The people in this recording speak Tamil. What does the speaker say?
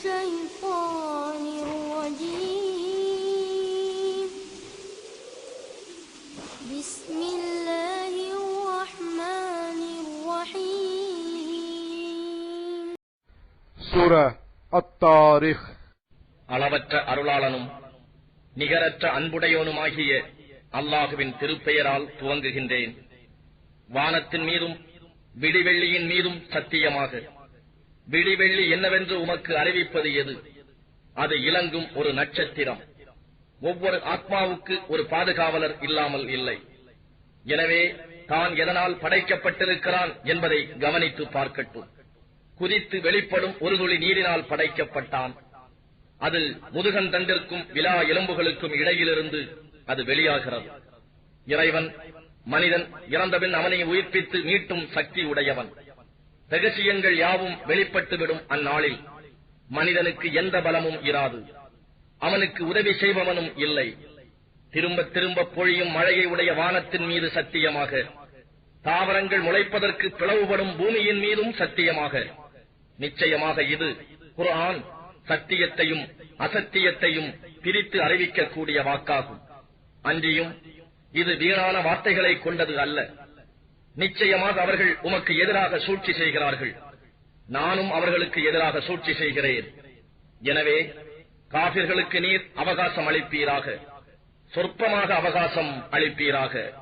الشيطان الرجيم. بسم الله الرحمن الرحيم. سورة الطارخ அளவற்ற அருளாளனும் நிகரற்ற அன்புடையோனுமாகிய அல்லாஹுவின் திருப்பெயரால் துவங்குகின்றேன். வானத்தின் மீதும் விடிவெள்ளியின் மீதும் சத்தியமாக விடிவெள்ளி என்னவென்று உமக்கு அறிவிப்பது எது? அது இலங்கும் ஒரு நட்சத்திரம். ஒவ்வொரு ஆத்மாவுக்கு ஒரு பாதுகாவலர் இல்லாமல் இல்லை. எனவே தான் எதனால் படைக்கப்பட்டிருக்கிறான் என்பதை கவனித்து பார்க்கட்டும். குதித்து வெளிப்படும் ஒரு துளி நீரினால் படைக்கப்பட்டான். அது முதுகன் தண்டிற்கும் விழா எலும்புகளுக்கும் இடையிலிருந்து அது வெளியாகிறது. இறைவன் மனிதன் இறந்தபின் அவனை உயிர்ப்பித்து மீட்டும் சக்தி உடையவன். ரகசியங்கள் யாவும் வெளிப்பட்டுவிடும் அந்நாளில். மனிதனுக்கு எந்த பலமும் இராது. அவனுக்கு உதவி செய்பவனும் இல்லை. திரும்ப திரும்ப பொழியும் மழையை உடைய வானத்தின் மீது சத்தியமாக. தாவரங்கள் முளைப்பதற்கு பிளவுபடும் பூமியின் மீதும் சத்தியமாக. நிச்சயமாக இது குர்ஆன் சத்தியத்தையும் அசத்தியத்தையும் பிரித்து அறிவிக்கக்கூடிய வாக்காகும். அன்றியும் இது வீணான வார்த்தைகளை கொண்டது அல்ல. நிச்சயமாக அவர்கள் உமக்கு எதிராக சூழ்ச்சி செய்கிறார்கள். நானும் அவர்களுக்கு எதிராக சூழ்ச்சி செய்கிறேன். எனவே காபிர்களுக்கு நீர் அவகாசம் அளிப்பீராக. சொற்பமாக அவகாசம் அளிப்பீராக.